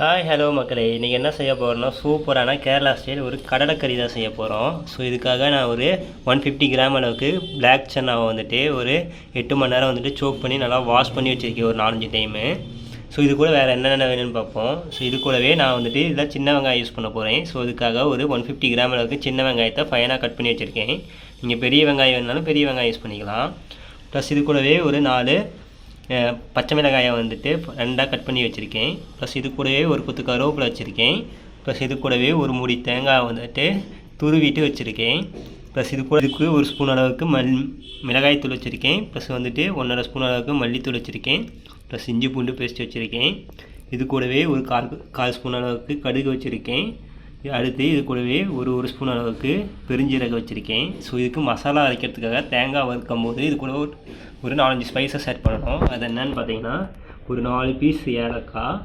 Hi hello மக்களே. இன்றைக்கி என்ன செய்ய போகிறோம்னா சூப்பரான கேரளா ஸ்டைல் ஒரு கடலைக்கறி தான் செய்ய போகிறோம் ஸோ இதுக்காக நான் ஒரு ஒன் ஃபிஃப்டி கிராம் அளவுக்கு பிளாக் சன்னாவை வந்துட்டு ஒரு எட்டு மணி நேரம் வந்துட்டு சோக் பண்ணி நல்லா வாஷ் பண்ணி வச்சுருக்கேன் ஒரு நாலஞ்சு டைமு ஸோ இது கூட வேறு என்னென்ன வேணும்னு பார்ப்போம். ஸோ இது கூடவே நான் வந்துட்டு இதில் சின்ன வெங்காயம் யூஸ் பண்ண போகிறேன் ஸோ இதுக்காக ஒரு ஒன் ஃபிஃப்டி கிராம் அளவுக்கு சின்ன வெங்காயத்தை ஃபைனாக கட் பண்ணி வச்சுருக்கேன். நீங்கள் பெரிய வெங்காயம் வேணுனாலும் பெரிய வெங்காயம் யூஸ் பண்ணிக்கலாம். ப்ளஸ் இது கூடவே ஒரு நாலு பச்சை மிளகாயை வந்துட்டு ரெண்டாக கட் பண்ணி வச்சுருக்கேன். ப்ளஸ் இது கூடவே ஒரு கொத்து கருவேப்பிலை வச்சுருக்கேன். ப்ளஸ் இது கூடவே ஒரு மூடி தேங்காய் வந்துட்டு துருவிட்டு வச்சுருக்கேன். ப்ளஸ் இது கூட இதுக்கு ஒரு ஸ்பூன் அளவுக்கு மல் மிளகாய்த்தூள் வச்சுருக்கேன். ப்ளஸ் வந்துட்டு ஒன்றரை ஸ்பூன் அளவுக்கு மல்லித்தூள் வச்சுருக்கேன். ப்ளஸ் இஞ்சி பூண்டு பேஸ்ட் வச்சுருக்கேன். இது கூடவே ஒரு கால் கால் ஸ்பூன் அளவுக்கு கடுகு வச்சுருக்கேன். அடுத்து இது கூடவே ஒரு ஒரு ஸ்பூன் அளவுக்கு பெருஞ்சீரகம் வச்சுருக்கேன். ஸோ இதுக்கு மசாலா அரைக்கிறதுக்காக தேங்காய் வறுக்கும் போது இது கூட ஒரு நாலஞ்சு ஸ்பைசஸ் ஆட் பண்ணணும். அது என்னன்னு பார்த்தீங்கன்னா ஒரு நாலு பீஸ் ஏலக்காய்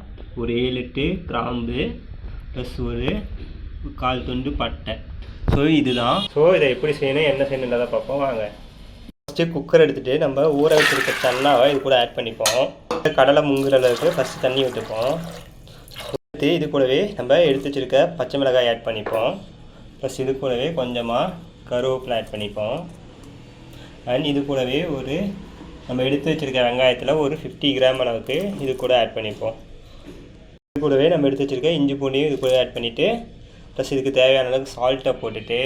ஒரு ஏழு எட்டு கிராம்பு ப்ளஸ் ஒரு கால் துண்டு பட்டை. ஸோ இதுதான். ஸோ இதை எப்படி செய்யணும் என்ன செய்யணுன்றதை பார்ப்போம். வாங்க. ஃபஸ்ட்டு குக்கர் எடுத்துகிட்டு நம்ம ஊற வச்சுருக்க சன்னாவை இது கூட ஆட் பண்ணிப்போம். கடலை முங்குற அளவுக்கு ஃபஸ்ட்டு தண்ணி விட்டுப்போம் அடுத்து இது கூடவே நம்ம எடுத்து வச்சுருக்க பச்சை மிளகாய் ஆட் பண்ணிப்போம். ப்ளஸ் இது கூடவே கொஞ்சமாக கருவேப்பிலை ஆட் பண்ணிப்போம். அண்ட் இது கூடவே ஒரு நம்ம எடுத்து வச்சுருக்க வெங்காயத்தில் ஒரு ஃபிஃப்டி கிராம் அளவுக்கு இது கூட ஆட் பண்ணிப்போம். இது கூடவே நம்ம எடுத்து வச்சுருக்க இஞ்சி பூண்டையும் இது கூட ஆட் பண்ணிவிட்டு ப்ளஸ் இதுக்கு தேவையான அளவுக்கு சால்ட்டை போட்டுட்டு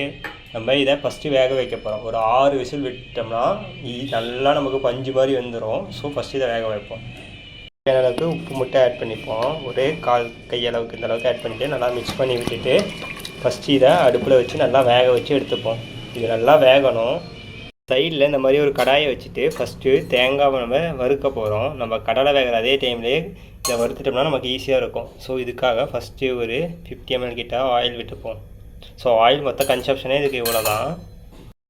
நம்ம இதை ஃபஸ்ட்டு வேக வைக்க போகிறோம் ஒரு ஆறு விசில் விட்டோம்னா இது நல்லா நமக்கு பஞ்சு மாதிரி வந்துடும் ஸோ ஃபஸ்ட்டு இதை வேக வைப்போம். தேவையான அளவுக்கு உப்பு மட்டும் ஆட் பண்ணிப்போம். ஒரே கால் கையளவுக்கு இந்த அளவுக்கு ஆட் பண்ணிவிட்டு நல்லா மிக்ஸ் பண்ணி விட்டுட்டு ஃபஸ்ட்டு இதை அடுப்பில் வச்சு நல்லா வேக வச்சு எடுத்துப்போம். இது நல்லா வேகணும். சைடில் இந்த மாதிரி ஒரு கடாயை வச்சுட்டு ஃபஸ்ட்டு தேங்காவை நம்ம வறுக்க போகிறோம் நம்ம கடலை வேகிற அதே டைம்லேயே இதை வறுத்துட்டோம்னா நமக்கு ஈஸியாக இருக்கும். ஸோ இதுக்காக ஃபஸ்ட்டு ஒரு ஃபிஃப்டி எம்எல் கிட்ட ஆயில் விட்டுப்போம். ஸோ ஆயில் மொத்த கன்சப்ஷனே இதுக்கு இவ்வளோ தான்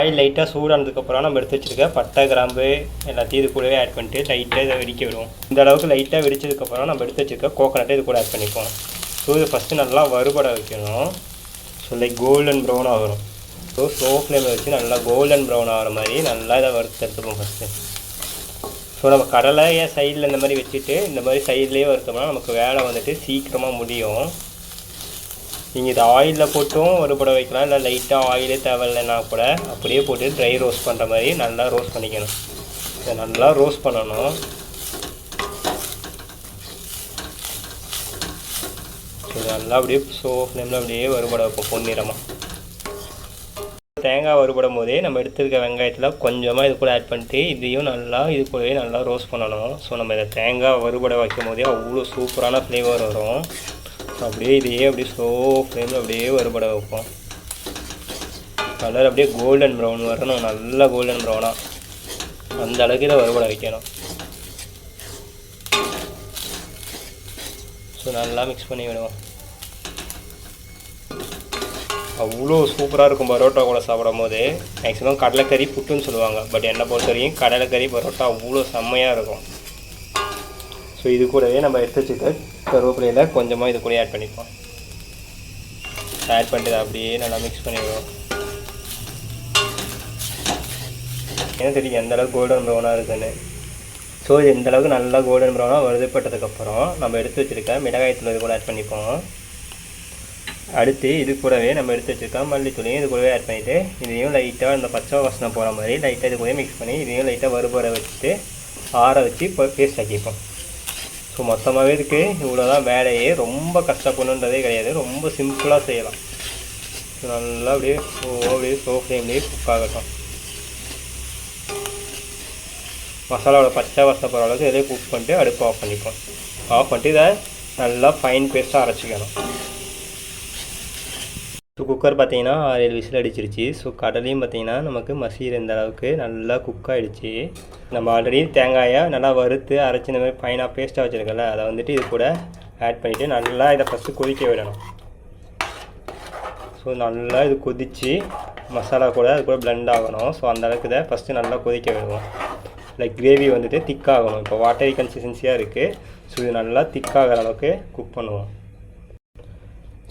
ஆயில் லைட்டாக சூடானதுக்கப்புறம் நம்ம எடுத்து வச்சுருக்க பட்டை கிராம்பு எல்லாத்தையும் இது கூடவே ஆட் பண்ணிட்டு லைட்டாக இதை வெடிக்க விடுவோம். இந்த அளவுக்கு லைட்டாக வெடிச்சதுக்கப்புறம் நம்ம எடுத்து வச்சுருக்க கோகனட்டை இது கூட ஆட் பண்ணிப்போம். ஸோ இது ஃபஸ்ட்டு நல்லா வறுபட வைக்கணும். ஸோ லைக் கோல்டன் ப்ரௌன் ஆகணும் ஸோ ஸ்லோ ஃப்ளேமில் வச்சு நல்லா கோல்டன் ப்ரௌன் ஆகிற மாதிரி நல்லா இதை வறுத்து எடுத்துப்போம் ஃபஸ்ட்டு ஸோ நம்ம கடலையை சைடில் இந்த மாதிரி வச்சுட்டு இந்த மாதிரி சைட்லேயே வறுத்தோம்னா நமக்கு வேலை வந்துட்டு சீக்கிரமாக முடியும் நீங்கள் இதை ஆயிலில் போட்டும் வறுபட வைக்கலாம் இல்லை லைட்டாக ஆயிலே தேவையில்லைன்னா கூட அப்படியே போட்டு ட்ரை ரோஸ்ட் பண்ணுற மாதிரி நல்லா ரோஸ்ட் பண்ணிக்கணும் இதை நல்லா ரோஸ்ட் பண்ணணும் நல்லா அப்படியே ஸோ ஃப்ளேமில் அப்படியே வருபட வைப்போம் பொன்னிறமாக தேங்காய் வறுபடும் போதே நம்ம எடுத்துருக்க வெங்காயத்தில் கொஞ்சமாக இது கூட ஆட் பண்ணிட்டு இதையும் நல்லா இது கூடவே நல்லா ரோஸ்ட் பண்ணணும். ஸோ நம்ம இதை தேங்காய் வறுபட வைக்கும் போதே அவ்வளோ சூப்பரான ஃப்ளேவர் வரும். ஸோ அப்படியே இதையே அப்படியே ஸ்லோ ஃப்ளேமில் அப்படியே வறுபட வைப்போம். கலர் அப்படியே கோல்டன் ப்ரௌன் வரணும். நல்லா கோல்டன் ப்ரௌனாக அந்த அளவுக்கு இதை வறுபட வைக்கணும். ஸோ நல்லா மிக்ஸ் பண்ணி விடுவோம் அவ்வளோ சூப்பராக இருக்கும் பரோட்டா கூட சாப்பிடும் போது மேக்ஸிமம் கடலைக்கறி புட்டுன்னு சொல்லுவாங்க. பட் என்னை பொறுத்த வரைக்கும் கடலைக்கறி பரோட்டா அவ்வளோ செம்மையாக இருக்கும். ஸோ இது கூடவே நம்ம எடுத்து வச்சுக்க கருவேப்பிலையில் கொஞ்சமாக இது கூட ஆட் பண்ணிப்போம். ஆட் பண்ணிட்டு அப்படியே நல்லா மிக்ஸ் பண்ணிடுவோம். ஏன்னா தெரியும் எந்த அளவுக்கு கோல்டன் ப்ரௌனாக இருக்குன்னு. ஸோ இது எந்த அளவுக்கு நல்லா கோல்டன் ப்ரௌனாக வருதுப்பட்டதுக்கப்புறம் நம்ம எடுத்து வச்சுருக்க மிளகாயத்தில் இது கூட ஆட் பண்ணிப்போம். அடுத்து இது கூடவே நம்ம எடுத்து வச்சுருக்கோம் மல்லித்தூளையும் இது கூடவே ஆட் பண்ணிவிட்டு இதையும் லைட்டாக இந்த பச்சை வாசனை போகிற மாதிரி லைட்டாக இது கூடவே மிக்ஸ் பண்ணி இதையும் லைட்டாக வறுபட வச்சுட்டு ஆற வச்சு இப்போ பேஸ்ட் ஆக்கிப்போம் ஸோ மொத்தமாகவே இதுக்கு இவ்வளோ தான் வேலையே. ரொம்ப கஷ்டப்படணுன்றதே கிடையாது. ரொம்ப சிம்பிளாக செய்யலாம். நல்லா அப்படியே ஓ அப்படியே ஸ்லோ ஃப்ளேம்லேயே குக் ஆகட்டும். மசாலாவோட பச்சை வாசனை போகிற அளவுக்கு இதிலே குக் பண்ணிட்டு அடுப்பு ஆஃப் பண்ணிப்போம். ஆஃப் பண்ணிட்டு இதை நல்லா ஃபைன் பேஸ்ட்டாக அரைச்சிக்கணும். ஸோ குக்கர் பார்த்தீங்கன்னா ஆறு ஏழு விசில் அடிச்சிருச்சு. ஸோ கடலையும் பார்த்தீங்கன்னா நமக்கு மசீர் இந்த அளவுக்கு நல்லா குக் ஆகிடுச்சு நம்ம ஆல்ரெடி தேங்காயை நல்லா வறுத்து அரைச்சி இந்த மாதிரி ஃபைனாக பேஸ்ட்டாக வச்சுருக்கல அதை வந்துட்டு இது கூட ஆட் பண்ணிவிட்டு நல்லா இதை ஃபஸ்ட்டு கொதிக்க விடணும். ஸோ நல்லா இது கொதித்து மசாலா கூட அது கூட பிளெண்ட் ஆகணும். ஸோ அந்த அளவுக்கு இதை ஃபஸ்ட்டு நல்லா கொதிக்க விடுவோம். லைக் கிரேவி வந்துட்டு திக்காகணும் இப்போ வாட்டரி கன்சிஸ்டன்சியாக இருக்குது ஸோ இது நல்லா திக்காகிற அளவுக்கு குக் பண்ணுவோம்.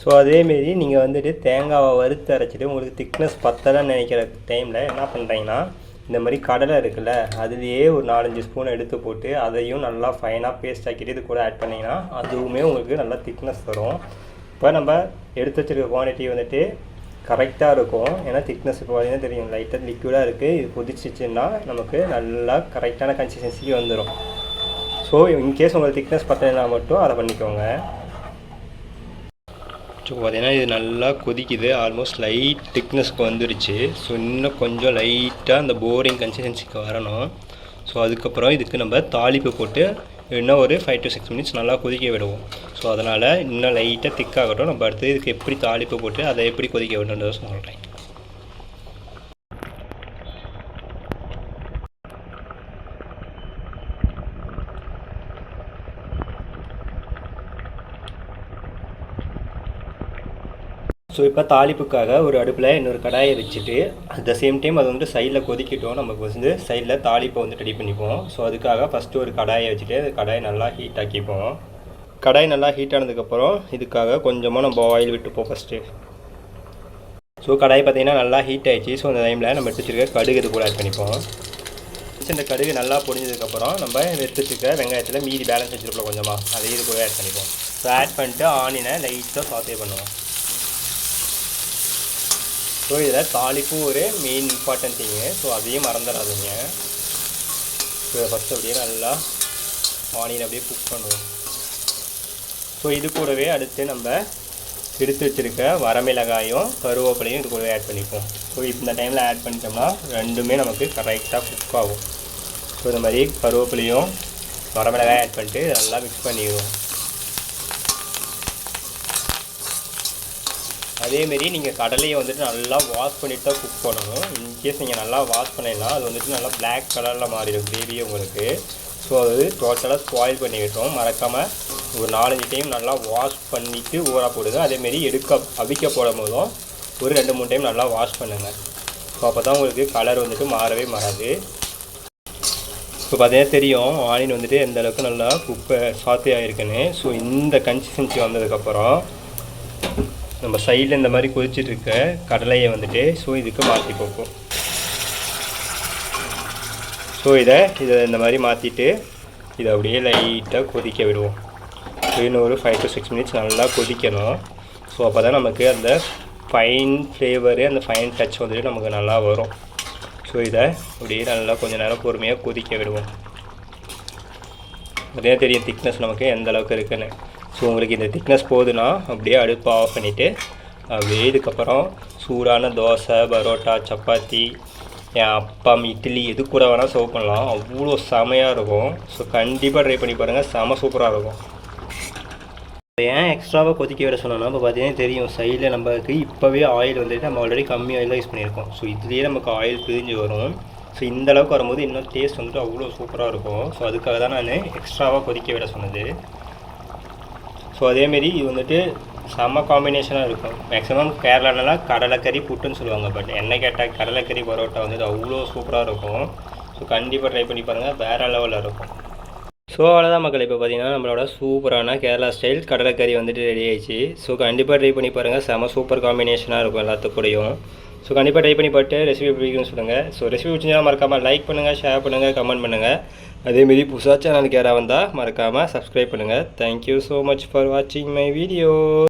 ஸோ அதேமாரி நீங்கள் வந்துட்டு தேங்காவை வறுத்து அரைச்சிட்டு உங்களுக்கு திக்னஸ் பத்தலைன்னு நினைக்கிற டைமில் என்ன பண்ணுறீங்கன்னா இந்த மாதிரி கடலை இருக்குல்ல அதுலேயே ஒரு நாலஞ்சு ஸ்பூன் எடுத்து போட்டு அதையும் நல்லா ஃபைனாக பேஸ்ட் ஆக்கிட்டு இது கூட ஆட் பண்ணிங்கன்னா அதுவுமே உங்களுக்கு நல்லா திக்னஸ் தரும். இப்போ நம்ம எடுத்து வச்சுருக்க குவான்டிட்டி வந்துட்டு கரெக்டாக இருக்கும். ஏன்னா திக்னஸ் இப்போ பார்த்தீங்கன்னா தெரியும் லைட்டாக லிக்விடாக இருக்குது இது கொதிச்சிச்சுன்னா நமக்கு நல்லா கரெக்டான கன்சிஸ்டன்சிக்கு வந்துடும் ஸோ இன்கேஸ் உங்களுக்கு திக்னஸ் பத்தலைன்னா மட்டும் அதை பண்ணிக்கோங்க. ஸோ பார்த்தீங்கன்னா இது நல்லா கொதிக்குது. ஆல்மோஸ்ட் லைட் திக்னஸ்க்கு வந்துருச்சு. ஸோ இன்னும் கொஞ்சம் லைட்டாக அந்த போரிங் கன்சிஸ்டன்சிக்கு வரணும். ஸோ அதுக்கப்புறம் இதுக்கு நம்ம தாளிப்பு போட்டு இன்னும் ஒரு ஃபைவ் டு சிக்ஸ் மினிட்ஸ் நல்லா கொதிக்க விடுவோம். ஸோ அதனால் இன்னும் லைட்டாக திக்காகட்டும் நம்ம அடுத்து இதுக்கு எப்படி தாளிப்பு போட்டு அதை எப்படி கொதிக்க விடணுன்றதை சொல்கிறேன் ஸோ இப்போ தாளிப்புக்காக ஒரு அடுப்பில் இன்னொரு கடாயை வச்சுட்டு அட் த சேம் டைம் அது வந்துட்டு சைடில் கொதிக்கிட்டோம். நமக்கு வந்து சைடில் தாளிப்பை வந்து ரெடி பண்ணிப்போம். ஸோ அதுக்காக ஃபஸ்ட்டு ஒரு கடாயை வச்சுட்டு அந்த கடாயை நல்லா ஹீட் ஆக்கிப்போம். கடாய் நல்லா ஹீட் ஆனதுக்கப்புறம் இதுக்காக கொஞ்சமாக நம்ம ஆயில் விட்டுப்போம் ஃபஸ்ட்டு ஸோ கடாய் பார்த்தீங்கன்னா நல்லா ஹீட் ஆகிடுச்சு ஸோ அந்த டைமில் நம்ம எடுத்து வச்சுருக்க கடுகு இது கூட ஆட் பண்ணிப்போம். இந்த கடுகு நல்லா பொடிஞ்சதுக்கப்புறம் நம்ம எடுத்து வச்சுருக்க வெங்காயத்தில் மீதி பேலன்ஸ் வச்சுருப்போம் கொஞ்சமாக அதை இது கூட ஆட் பண்ணிப்போம். ஸோ ஆட் பண்ணிட்டு ஆனினை லைட்டாக சாத்தே பண்ணுவோம். ஸோ இதில் தாளிப்பும் ஒரு மெயின் இம்பார்ட்டன்ட் திங்கு ஸோ அதையும் மறந்துடாதீங்க. ஸோ இதை ஃபஸ்ட்டு அப்படியே நல்லா ஆனியன் அப்படியே குக் பண்ணுவோம். ஸோ இது கூடவே அடுத்து நம்ம எடுத்து வச்சுருக்க வரமிளகாயும் கருவேப்பிலையும் இது கூடவே ஆட் பண்ணிப்போம். ஸோ இந்த டைமில் ஆட் பண்ணிட்டோம்னா ரெண்டுமே நமக்கு கரெக்டாக குக் ஆகும். ஸோ இந்த மாதிரி கருவேப்பிலையும் வரமிளகாய் ஆட் பண்ணிட்டு நல்லா மிக்ஸ் பண்ணிடுவோம். அதேமாரி நீங்கள் கடலையை வந்துட்டு நல்லா வாஷ் பண்ணிட்டு தான் குக் பண்ணணும் இன்கேஸ் நீங்கள் நல்லா வாஷ் பண்ணிடலாம் அது வந்துட்டு நல்லா பிளாக் கலரில் மாறிடும் கிரேவியே உங்களுக்கு. ஸோ அது டோட்டலாக ஸ்பாயில் பண்ணி விட்டோம் மறக்காமல் ஒரு நாலஞ்சு டைம் நல்லா வாஷ் பண்ணிவிட்டு ஊற போடுங்க. அதேமாரி எடுக்க அவிக்க போடும் போதும் ஒரு ரெண்டு மூணு டைம் நல்லா வாஷ் பண்ணுங்கள் ஸோ அப்போ தான் உங்களுக்கு கலர் வந்துட்டு மாறவே மாறாது. இப்போ பார்த்தீங்கன்னா தெரியும் ஆனியன் வந்துட்டு எந்த அளவுக்கு நல்லா குப்பை சாத்தி ஆகிருக்குன்னு ஸோ இந்த கன்சிஸ்டன்சி வந்ததுக்கப்புறம் நம்ம சைடில் இந்த மாதிரி கொதிச்சிட்டு இருக்க கடலையை வந்துட்டு ஸோ இதுக்கு மாற்றி போக்கும் ஸோ இதை இதை இந்த மாதிரி மாற்றிட்டு இதை அப்படியே லைட்டாக கொதிக்க விடுவோம். ஸோ இன்னும் ஒரு ஃபைவ் டு சிக்ஸ் மினிட்ஸ் நல்லா கொதிக்கணும். ஸோ அப்போ தான் நமக்கு அந்த ஃபைன் ஃப்ளேவரு அந்த ஃபைன் டச் வந்துட்டு நமக்கு நல்லா வரும். ஸோ இதை அப்படியே நல்லா கொஞ்சம் நேரம் பொறுமையாக கொதிக்க விடுவோம். அதே தெரியும் திக்னஸ் நமக்கு எந்த அளவுக்கு இருக்குன்னு. ஸோ உங்களுக்கு இந்த திக்னஸ் போகுதுன்னா அப்படியே அடுப்பை ஆஃப் பண்ணிவிட்டு அப்படியே இதுக்கப்புறம் சூடான தோசை பரோட்டா சப்பாத்தி என் அப்பம் இட்லி எது கூட வேணால் சர்வ் பண்ணலாம். அவ்வளோ செமையாக இருக்கும். ஸோ கண்டிப்பாக ட்ரை பண்ணி பாருங்கள் செம சூப்பராக இருக்கும். ஏன் எக்ஸ்ட்ராவாக கொதிக்க விட சொன்னோன்னா இப்போ பார்த்தீங்கன்னா தெரியும். சைடில் நமக்கு இப்போவே ஆயில் வந்துட்டு நம்ம ஆல்ரெடி கம்மி ஆயில் தான் யூஸ் பண்ணியிருக்கோம். ஸோ இதுலேயே நமக்கு ஆயில் பிரிஞ்சு வரும். ஸோ இந்த அளவுக்கு வரும்போது இன்னும் டேஸ்ட் வந்துட்டு அவ்வளோ சூப்பராக இருக்கும். ஸோ அதுக்காக தான் நான் எக்ஸ்ட்ராவாக கொதிக்க விட சொன்னது. ஸோ அதேமாரி இது வந்துட்டு செம்ம காம்பினேஷனாக இருக்கும். மேக்ஸிமம் கேரளாலலாம் கடலைக்கறி புட்டுன்னு சொல்லுவாங்க. பட் என்ன கேட்டால் கடலைக்கறி பரோட்டா வந்துட்டு அவ்வளோ சூப்பராக இருக்கும். ஸோ கண்டிப்பாக ட்ரை பண்ணி பாருங்கள் வேறு லெவலில் இருக்கும். ஸோ அவ்வளோதான் மக்கள். இப்போ பார்த்தீங்கன்னா நம்மளோட சூப்பரான கேரளா ஸ்டைல் கடலைக்கறி வந்துட்டு ரெடி ஆயிடுச்சு. ஸோ கண்டிப்பாக ட்ரை பண்ணி பாருங்கள் செம சூப்பர் காம்பினேஷனாக இருக்கும் எல்லாத்துக்கூடையும். ஸோ கண்டிப்பாக ட்ரை பண்ணி பார்த்து ரெசிபி பிடிக்கும்னு சொல்லுங்கள் ஸோ ரெசிபி பிடிச்சிங்கன்னா மறக்காமல் லைக் பண்ணுங்கள் ஷேர் பண்ணுங்கள் கமெண்ட் பண்ணுங்கள் அதேமாரி புதுசாக சேனலுக்கு யாராக வந்தால் மறக்காமல் சப்ஸ்கிரைப் பண்ணுங்கள் thank you so much for வாட்சிங் மை வீடியோ